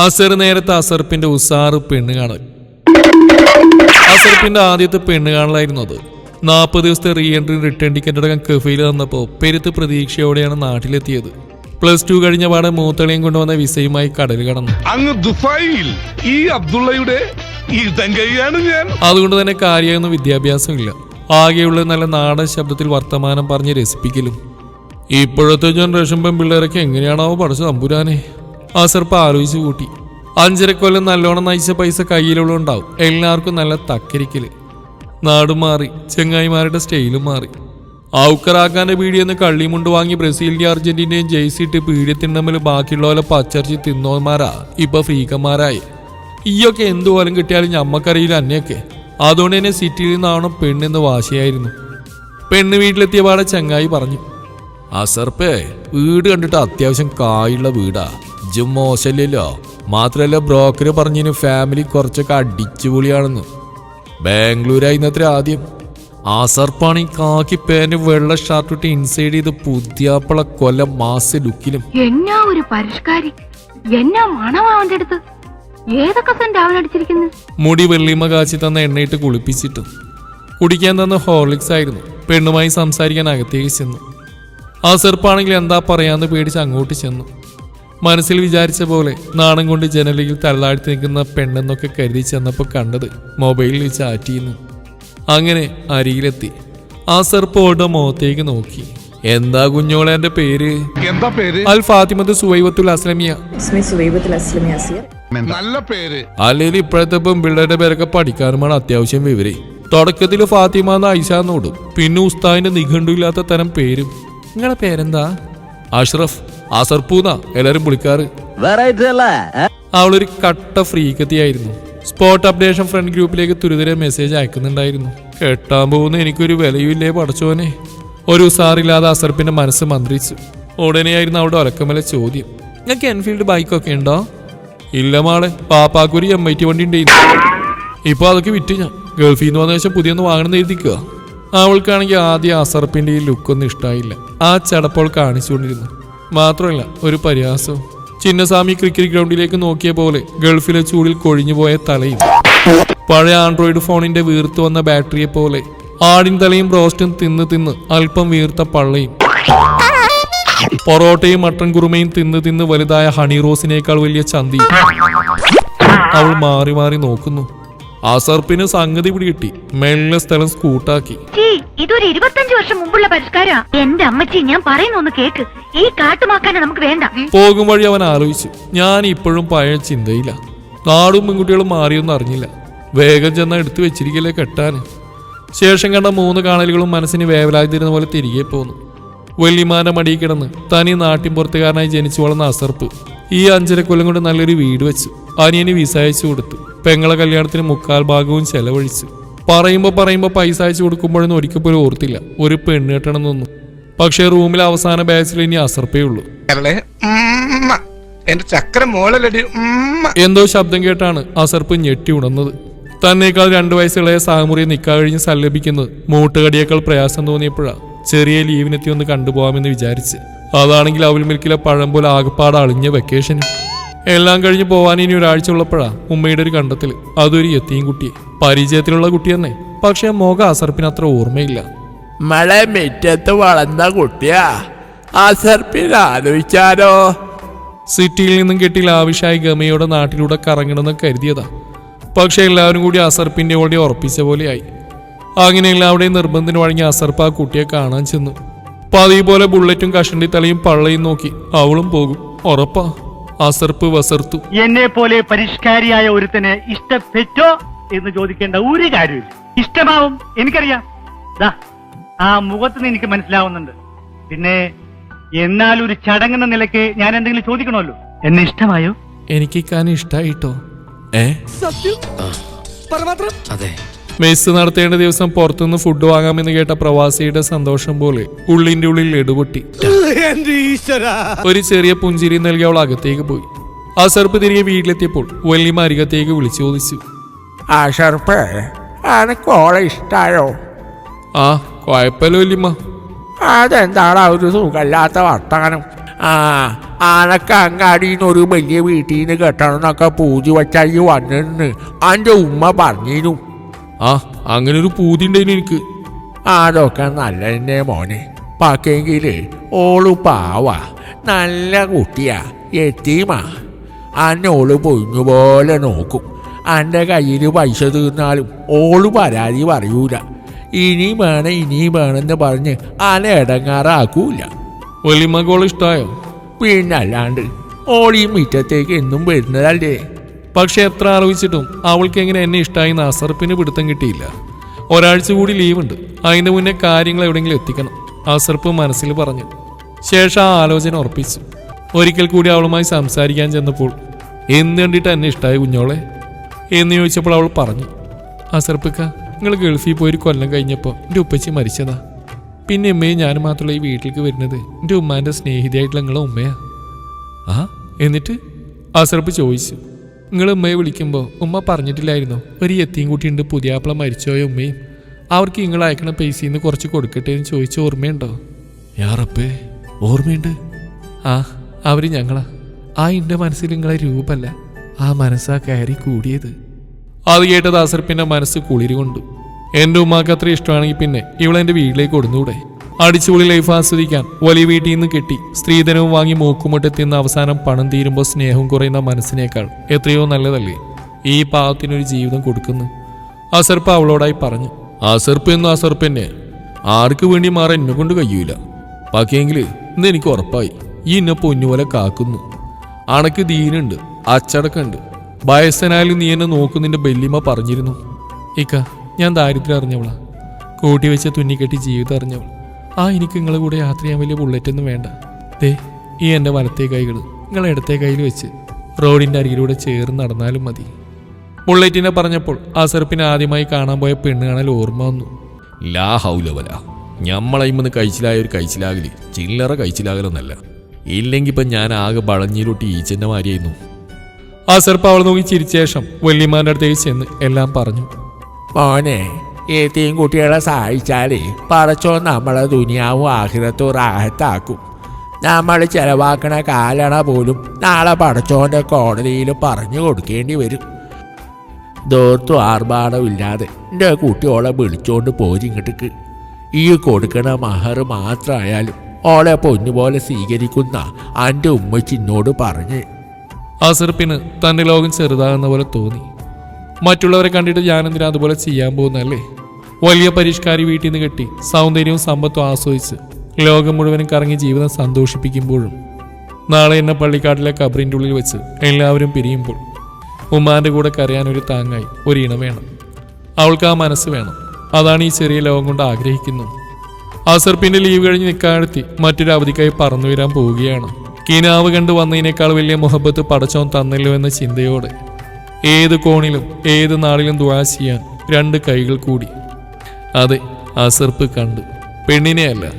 അസർ നേരത്തെ അസർപ്പിന്റെ ഉസാറ് പെണ്ണ് കാണൽ. അസർപ്പിന്റെ ആദ്യത്തെ പെണ്ണ് കാണലായിരുന്നു അത്. നാൽപ്പത് ദിവസത്തെ റീ എൻട്രി റിട്ടേൺ ടിക്കറ്റ് അടക്കം കഫയിൽ തന്നപ്പോൾ പെരുത്ത് പ്രതീക്ഷയോടെയാണ് നാട്ടിലെത്തിയത്. പ്ലസ് ടു കഴിഞ്ഞ പാടെ മൂത്തളിയും കൊണ്ടുവന്ന വിസയുമായി കടൽ കടന്നു. അങ്ങ് ദുബായിൽ ഈ അബ്ദുള്ളയുടെ ഞാൻ. അതുകൊണ്ട് തന്നെ കാര്യമായൊന്നും വിദ്യാഭ്യാസമില്ല. ആകെയുള്ള നല്ല നാടൻ ശബ്ദത്തിൽ വർത്തമാനം പറഞ്ഞ് രസിപ്പിക്കലും. ഇപ്പോഴത്തെ ജനറേഷൻ പെൺപിള്ളേരൊക്കെ എങ്ങനെയാണാവോ പഠിച്ച തമ്പുരാനെ. അസർപ്പ് ആലോചിച്ച് കൂട്ടി. അഞ്ചരക്കൊല്ലം നല്ലോണം നയിച്ച പൈസ കയ്യിലുള്ള ഉണ്ടാവും എല്ലാവർക്കും നല്ല തക്കരിക്കൽ. നാടും മാറി ചെങ്ങായിമാരുടെ സ്റ്റൈലും മാറി. ഔക്കറാക്കാന്റെ പീടിയെന്ന് കള്ളിമുണ്ട് വാങ്ങി ബ്രസീലിന്റെ അർജന്റീനയും ജയിച്ചിട്ട് പീഡിയത്തിണ്ടമ്മിൽ ബാക്കിയുള്ളവരെ പച്ചർച്ചി തിന്നോന്മാരാ. ഇപ്പൊ ഫ്രീക്കന്മാരായി. ഈയൊക്കെ എന്തുപോലും കിട്ടിയാലും ഞമ്മക്കറിയില്ല അന്നെയൊക്കെ. അതുകൊണ്ട് തന്നെ സിറ്റിയിൽ നിന്നാവണം പെണ്ണെന്ന് വാശിയായിരുന്നു. പെണ്ണ് വീട്ടിലെത്തിയ പാടെ ചങ്ങായി പറഞ്ഞു അസർപ്പേ വീട് കണ്ടിട്ട് അത്യാവശ്യം കായുള്ള വീടാ. ഇജ്ജും മോശമില്ലല്ലോ. മാത്രല്ല ബ്രോക്കർ പറഞ്ഞതിന് ഫാമിലി കുറച്ചൊക്കെ അടിച്ചുപൊളിയാണെന്ന്. ബാംഗ്ലൂരായിരുന്നത്ര ആദ്യം. ആസർപ്പാണി കാക്കി പേന് വെള്ള ഷർട്ട് ഇട്ട് ഇൻസൈഡ് ചെയ്ത് പുതിയാപ്പള കൊല മാസ് ലുക്കിലും എന്നാ ഒരു പരിഷ്കാരി? എന്നാ മണമാവന്റെ അടുത്ത്? ഏതൊക്കെ മുടി വെള്ളിമ കാച്ചി തന്ന എണ്ണയിട്ട് കുളിപ്പിച്ചിട്ടും. കുടിക്കാൻ തന്ന ഹോർലിക്സ് ആയിരുന്നു. പെണ്ണുമായി സംസാരിക്കാൻ അകത്തേക്ക് ചെന്നു. ആ സെർപ്പാണെങ്കിൽ എന്താ പറയാന്ന് പേടിച്ച് അങ്ങോട്ട് ചെന്നു. മനസ്സിൽ വിചാരിച്ച പോലെ നാണം കൊണ്ട് ജനലിൽ തള്ളാടി നിൽക്കുന്ന പെണ്ണെന്നൊക്കെ കരുതി ചെന്നപ്പോൾ കണ്ടത് മൊബൈലിൽ ചാറ്റ് ചെയ്യുന്നു. അങ്ങനെ അരിയിലെത്തി ആ സർപ്പോടെ മുഖത്തേക്ക് നോക്കി. എന്താ കുഞ്ഞോളെ എന്റെ പേര്? എന്താ പേര്? അൽ ഫാത്തിമത്ത് സുവൈബത്തുൽ അസ്ലമിയ. നല്ല പേര്. അല്ലെങ്കിൽ ഇപ്പോഴത്തെ പെൺപിള്ളേരുടെ പേരൊക്കെ പഠിക്കാനുമാണ് അത്യാവശ്യം വിവരം. തുടക്കത്തിൽ ഫാത്തിമ എന്ന ഐഷാന്നോടും പിന്നെ ഉസ്താദിന്റെ നിഘണ്ടു ഇല്ലാത്ത തരം പേരും. നിങ്ങളുടെ പേരെന്താ? അഷ്റഫ്. അസർപൂന്ന എല്ലാരും വിളിക്കാറ്. അവളൊരു കട്ട ഫ്രീക്കത്തിയായിരുന്നു. സ്പോട്ട് അപ്ഡേഷൻ ഫ്രണ്ട് ഗ്രൂപ്പിലേക്ക് തുരിതരെ മെസ്സേജ് അയക്കുന്നുണ്ടായിരുന്നു. കെട്ടാൻ പോകുന്ന എനിക്കൊരു വിലയുമില്ലേ പടച്ചോനെ? ഒരു ഉസാറില്ലാതെ അസർപ്പിന്റെ മനസ്സ് മന്ത്രിച്ചു. ഉടനെയായിരുന്നു അവിടെ ഒലക്കമല ചോദ്യം. ഞങ്ങൾക്ക് എൻഫീൽഡ് ബൈക്കൊക്കെ ഉണ്ടോ? ഇല്ല മാളെ പാപ്പാക്കൊരു എം ഐ ടി വണ്ടി ഉണ്ടായിരുന്നു ഇപ്പൊ അതൊക്കെ വിറ്റ് ഞാൻ. ഗൾഫിൽ നിന്ന് വന്ന ശേഷം പുതിയൊന്ന് വാങ്ങണം എഴുതിക്കുക. അവൾക്കാണെങ്കിൽ ആദ്യം അസർപ്പിന്റെ ഈ ലുക്കൊന്നും ഇഷ്ടമായില്ല ആ ചടപ്പോൾ കാണിച്ചുകൊണ്ടിരുന്നു. മാത്രമല്ല ഒരു പരിഹാസവും ചിന്നസ്വാമി ക്രിക്കറ്റ് ഗ്രൗണ്ടിലേക്ക് നോക്കിയ പോലെ ഗൾഫിലെ ചൂടിൽ കൊഴിഞ്ഞുപോയ തലയും. പഴയ ആൻഡ്രോയിഡ് ഫോണിന്റെ വീർത്തു വന്ന ബാറ്ററിയെ പോലെ ആടിൻ തലയും റോസ്റ്റും തിന്ന് തിന്ന് അല്പം വീർത്ത പള്ളയും. പൊറോട്ടയും മട്ടൻ കുറുമയും തിന്ന് തിന്ന് വലുതായ ഹണി റോസിനേക്കാൾ വലിയ ചന്തി അവൾ മാറി മാറി നോക്കുന്നു. അസർപ്പിന് സംഗതി പിടികിട്ടി മെല്ലെ സ്ഥലം സ്കൂട്ടാക്കി. ഇതൊരു ഇരുപത്തഞ്ചു വർഷം മുമ്പുള്ള പരിഷ്കാരാ. എന്റെ അമ്മച്ചി ഞാൻ പറയുന്നൊന്ന് കേക്ക്. ഈ കാട്ടുമാക്കാനെ നമുക്ക് വേണ്ട. പോകും വഴി അവൻ ആലോചിച്ചു. ഞാൻ ഇപ്പോഴും പഴയ ചിന്തയില്ല നാടും പെൺകുട്ടികളും മാറിയൊന്നും അറിഞ്ഞില്ല. വേഗം ചെന്ന എടുത്തു വെച്ചിരിക്കലേ കെട്ടാന് ശേഷം കണ്ട മൂന്ന് കാണലുകളും മനസ്സിന് വേവലാതിരുന്ന പോലെ തിരികെ പോന്നു. വെള്ളിമാന്റെ മടിയിൽ കിടന്ന് തനി നാട്ടിൻ പുറത്തുകാരനായി ജനിച്ചു വളർന്ന അസർപ്പ് ഈ അഞ്ചര കൊല്ലം കൊണ്ട് നല്ലൊരു വീട് വെച്ചു. അനിയന് വിസയച്ചു കൊടുത്തു. പെങ്ങളെ കല്യാണത്തിന് മുക്കാൽ ഭാഗവും ചെലവഴിച്ചു. പറയുമ്പോൾ പറയുമ്പോൾ പൈസ അയച്ചു കൊടുക്കുമ്പോഴൊന്നും ഒരിക്കൽ പോലും ഓർത്തില്ല. ഒരു പെണ്ണ് കെട്ടണമെന്നൊന്നും. പക്ഷേ റൂമിലെ അവസാന ബാച്ചിൽ ഇനി അസർപ്പേ ഉള്ളൂ. എന്റെ ഉമ്മ. എന്തോ ശബ്ദം കേട്ടാണ് അസർപ്പ് ഞെട്ടി ഉണർന്നത്. തന്നേക്കാൾ രണ്ടു വയസ്സുള്ള സാമുറിയെ നിക്കാ കഴിഞ്ഞ് സല്ലപിക്കുന്നത് മൂട്ടുകടിയേക്കാൾ പ്രയാസം തോന്നിയപ്പോഴാണ് ചെറിയ ലീവിനെത്തി ഒന്ന് കണ്ടുപോകാമെന്ന് വിചാരിച്ച്. അതാണെങ്കിൽ അവൽ മിൽക്കിലെ പഴം പോലെ ആകപ്പാട് അളിഞ്ഞ വെക്കേഷനും എല്ലാം കഴിഞ്ഞ് പോവാൻ ഇനി ഒരാഴ്ച ഉള്ളപ്പോഴാണ് ഉമ്മയുടെ ഒരു കണ്ടത്തിൽ അതൊരു എത്തിയും കുട്ടിയെ പരിചയത്തിലുള്ള കുട്ടി തന്നെ. പക്ഷെ മുഖ അസർപ്പിന് അത്ര ഓർമ്മയില്ല. മഴ മിറ്റത്ത് വളർന്ന കുട്ടിയാ. ആ ആലോചിച്ചാലോ? സിറ്റിയിൽ നിന്നും കെട്ടി ലാവിഷായി ഗമയോടെ നാട്ടിലൂടെ കറങ്ങണമെന്ന് കരുതിയതാ. പക്ഷെ എല്ലാവരും കൂടി അസർപ്പിന്റെ ഓടി ഉറപ്പിച്ച പോലെയായി. അങ്ങനെ എല്ലാവരുടെയും നിർബന്ധത്തിന് വഴങ്ങി അസർപ്പ് ആ കുട്ടിയെ കാണാൻ ചെന്നു. പതിവ് പോലെ ബുള്ളറ്റും കഷണ്ടി തലയും പള്ളയും നോക്കി അവളും പോകും. ഉറപ്പാ. അസർപ്പ് വസർത്തു. എന്നെ പോലെ പരിഷ്കാരിയായ ഒരുത്തന് ഇഷ്ടപ്പെട്ടോ എന്ന് ചോദിക്കേണ്ട ഒരു കാര്യമില്ല. ഇഷ്ടമാവും എനിക്കറിയാം. ദാ ആ മുഖത്ത് നിന്ന് എനിക്ക് മനസ്സിലാവുന്നുണ്ട്. പിന്നെ എന്നാൽ ഒരു ചടങ്ങെന്ന നിലയ്ക്ക് ഞാൻ എന്തെങ്കിലും ചോദിക്കണമല്ലോ. എന്നെ ഇഷ്ടമായോ? എനിക്ക് ഇക്കാൻ ഇഷ്ടായിട്ടോ? ഏ? അതെ. മെസ്സ് നടത്തേണ്ട ദിവസം പുറത്തുനിന്ന് ഫുഡ് വാങ്ങാമെന്ന് കേട്ട പ്രവാസിയുടെ സന്തോഷം പോലെ ഉള്ളിന്റെ ഉള്ളിൽ എടുപൊട്ടി. ഒരു ചെറിയ പുഞ്ചിരി നൽകി അവൾ അകത്തേക്ക് പോയി. ആ സർപ്പ് തിരികെ വീട്ടിലെത്തിയപ്പോൾ വല്യമ്മ അരികത്തേക്ക് വിളിച്ചു ചോദിച്ചു. ആ സർപ്പ് എനക്ക് ഓളെ ഇഷ്ടായോ? ആ കുഴപ്പമില്ല വല്യമ്മ. അതെന്താടാ ഒരു സുഖമില്ലാത്ത വർത്തമാനം? ആ ആനക്ക് അങ്ങാടിയിൽ നിന്ന് ഒരു വലിയ വീട്ടിൽ നിന്ന് കെട്ടണം എന്നൊക്കെ പൂജ വച്ചായി വന്നിരുന്നു. എന്റെ ഉമ്മ പറഞ്ഞിരുന്നു. ആ അങ്ങനെ ഒരു പൂതി ഉണ്ടായിരുന്നു എനിക്ക് അതൊക്കെ നല്ല തന്നെ മോനെ. പാക്കെങ്കിൽ ഓൾ പാവ. നല്ല കുട്ടിയാ. എത്തീമാ. അന്നെ ഓൾ പൊഞ്ഞുപോലെ നോക്കും. എന്റെ കയ്യിൽ പൈസ തീർന്നാലും ഓൾ പരാതി പറയൂല. ഇനിയും വേണം ഇനിയും വേണമെന്ന് പറഞ്ഞ് അന ഇടങ്ങാറാക്കൂല വല്യമ്മക്കോളെ ഇഷ്ടമായോ പിന്നല്ലാണ്ട് ഓളീ മുറ്റത്തേക്ക് എന്നും വരുന്നതല്ലേ? പക്ഷെ എത്ര ആലോചിച്ചിട്ടും അവൾക്ക് എങ്ങനെ എന്നെ ഇഷ്ടമായി എന്ന് പിടുത്തം കിട്ടിയില്ല. ഒരാഴ്ച കൂടി ലീവുണ്ട്. അതിന്റെ മുന്നേ കാര്യങ്ങൾ എവിടെയെങ്കിലും എത്തിക്കണം അസർപ്പ് മനസ്സിൽ പറഞ്ഞു. ശേഷം ആ ആലോചന ഉറപ്പിച്ചു. ഒരിക്കൽ കൂടി അവളുമായി സംസാരിക്കാൻ ചെന്നപ്പോൾ എന്ത് കണ്ടിട്ട് എന്നെ ഇഷ്ടമായി കുഞ്ഞോളെ? എന്ന് ചോദിച്ചപ്പോൾ അവൾ പറഞ്ഞു അസർപ്പിക്ക നിങ്ങൾ ഗൾഫിൽ പോയി ഒരു കൊല്ലം കഴിഞ്ഞപ്പോൾ എന്റെ ഉപ്പച്ചി മരിച്ചതാ. പിന്നെ ഉമ്മയും ഞാനും മാത്രമല്ല ഈ വീട്ടിലേക്ക് വരുന്നത് എന്റെ ഉമ്മാന്റെ സ്നേഹിതയായിട്ടുള്ള നിങ്ങളെ ഉമ്മയാ. ആ? എന്നിട്ട് അസർപ്പ് ചോദിച്ചു നിങ്ങൾ ഉമ്മയെ വിളിക്കുമ്പോൾ ഉമ്മ പറഞ്ഞിട്ടില്ലായിരുന്നു. ഒരു എത്തിയും കുട്ടിയുണ്ട് പുതിയാപ്പിള മരിച്ചോയ ഉമ്മയും. അവർക്ക് നിങ്ങൾ അയക്കണ പൈസയിൽ നിന്ന് കുറച്ച് കൊടുക്കട്ടെ എന്ന് ചോദിച്ച ഓർമ്മയുണ്ടോ? യാറപ്പേ ഓർമ്മയുണ്ട്. ആ അവർ ഞങ്ങളാ. ആ എന്റെ മനസ്സിൽ നിങ്ങളെ രൂപമല്ല ആ മനസ്സാ കയറി കൂടിയത്. അത് കേട്ടത് പിന്നെ മനസ്സ് കുളിരി കൊണ്ടു എന്റെ ഉമ്മാക്ക് അത്ര ഇഷ്ടമാണെങ്കിൽ പിന്നെ ഇവളെന്റെ വീട്ടിലേക്ക് കൊടുന്നൂടെ അടിച്ചുപൊളി ലൈഫ് ആസ്വദിക്കാൻ വലിയ വീട്ടിൽ നിന്ന് കിട്ടി. സ്ത്രീധനവും വാങ്ങി മൂക്കുമുട്ടെത്തിന്ന് അവസാനം പണം തീരുമ്പോൾ സ്നേഹം കുറയുന്ന മനസ്സിനേക്കാൾ എത്രയോ നല്ലതല്ലേ? ഈ പാവത്തിനൊരു ജീവിതം കൊടുക്കുന്നു. അസർപ്പ് അവളോടായി പറഞ്ഞു. അസർപ്പ് എന്നു അസർപ്പെന്നെ ആർക്ക് വേണ്ടി മാറാൻ എന്നെ കൊണ്ട് കഴിയൂല. ബാക്കിയെങ്കിൽ ഇന്ന് എനിക്ക് ഉറപ്പായി. ഈ എന്നെ പൊന്നുപോലെ കാക്കുന്നു. അണക്ക് ദീനുണ്ട് അച്ചടക്കമുണ്ട്. വയസ്സനായാലും നീ എന്നെ നോക്കുന്നതിന്റെ ബെല്ലിമ പറഞ്ഞിരുന്നു. ഇക്ക ഞാൻ ദാരിദ്ര്യം അറിഞ്ഞവളാ. കൂട്ടി വെച്ച തുന്നിക്കെട്ടി ജീവിതം അറിഞ്ഞവൾ. ആ എനിക്ക് നിങ്ങളെ കൂടെ യാത്ര ചെയ്യാൻ വലിയ ബുള്ളറ്റൊന്നും വേണ്ട. ദേ ഈ എന്റെ വലത്തേ കൈകൾ ഇടത്തെ കയ്യിൽ വെച്ച് റോഡിന്റെ അരികിലൂടെ ചേർന്ന് നടന്നാലും മതി. ബുള്ളറ്റിനെ പറഞ്ഞപ്പോൾ ആ സെറുപ്പിനെ ആദ്യമായി കാണാൻ പോയ പെണ്ണ് കാണാൻ ഓർമ്മ വന്നു. ലാ ഹൗലവല ഞമ്മളയിമെന്ന് കഴിച്ചിലായ ഒരു കഴിച്ചിലാകൽ ചില്ലറ കഴിച്ചിലാകലൊന്നല്ല. ഇല്ലെങ്കിൽ ഇപ്പം ഞാൻ ആകെ വളഞ്ഞിലോട്ട് ഈച്ചന്റെ മാരിയായിരുന്നു. ആ സെറുപ്പ് അവൾ നോക്കി ചിരിച്ച ശേഷം വല്യമാരുടെ അടുത്തേക്ക് ചെന്ന് എല്ലാം പറഞ്ഞു. മോനെ ഏത്തിയും കുട്ടികളെ സഹായിച്ചാലേ പറച്ചോ നമ്മളെ ദുനിയാവും ആഹിരത്തും റാഹത്താക്കും. നമ്മൾ ചെലവാക്കണ കാലണ പോലും നാളെ പടച്ചോന്റെ കോടതിയിൽ പറഞ്ഞു കൊടുക്കേണ്ടി വരും. ദോർത്തും ആർഭാടമില്ലാതെ എന്റെ കുട്ടിയോളെ വിളിച്ചോണ്ട് പോരിങ്ങോട്ടേക്ക് ഈ കൊടുക്കണ മഹർ മാത്രമായാലും ഓളെ പൊന്നുപോലെ സ്വീകരിക്കുന്ന എന്റെ ഉമ്മച്ചിന്നോട് പറഞ്ഞ്. അസർപ്പിന് തന്റെ ലോകം ചെറുതാകുന്ന പോലെ തോന്നി. മറ്റുള്ളവരെ കണ്ടിട്ട് ഞാനെന്തിനാ അതുപോലെ ചെയ്യാൻ പോകുന്നല്ലേ വലിയ പരിഷ്കാരി വീട്ടിൽ നിന്ന് കെട്ടി സൗന്ദര്യവും സമ്പത്തും ആസ്വദിച്ച് ലോകം മുഴുവനും കറങ്ങി ജീവിതം സന്തോഷിപ്പിക്കുമ്പോഴും നാളെ എന്നെ പള്ളിക്കാട്ടിലെ കബറിന്റെ ഉള്ളിൽ വെച്ച് എല്ലാവരും പിരിയുമ്പോൾ ഉമ്മാന്റെ കൂടെ കരയാൻ ഒരു താങ്ങായി ഒരു ഇണ വേണം. അവൾക്ക് ആ മനസ്സ് വേണം. അതാണ് ഈ ചെറിയ ലോകം കൊണ്ട് ആഗ്രഹിക്കുന്നു. അസർപ്പിന്റെ ലീവ് കഴിഞ്ഞ് നിൽക്കാഴ്ത്തി മറ്റൊരു അവധിക്കായി പറന്നു വരാൻ പോവുകയാണ്. കിനാവ് കണ്ടു വന്നതിനേക്കാൾ വലിയ മുഹബത്ത് പടച്ചോൻ തന്നല്ലോ എന്ന ചിന്തയോടെ ഏത് കോണിലും ഏത് നാളിലും ദുവാ ചെയ്യാൻ രണ്ട് കൈകൾ കൂടി. അതെ അസർപ്പ് കണ്ടു. പെണ്ണിനെയല്ല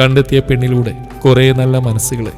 കണ്ടെത്തിയ പെണ്ണിലൂടെ കുറേ നല്ല മനസ്സുകളെ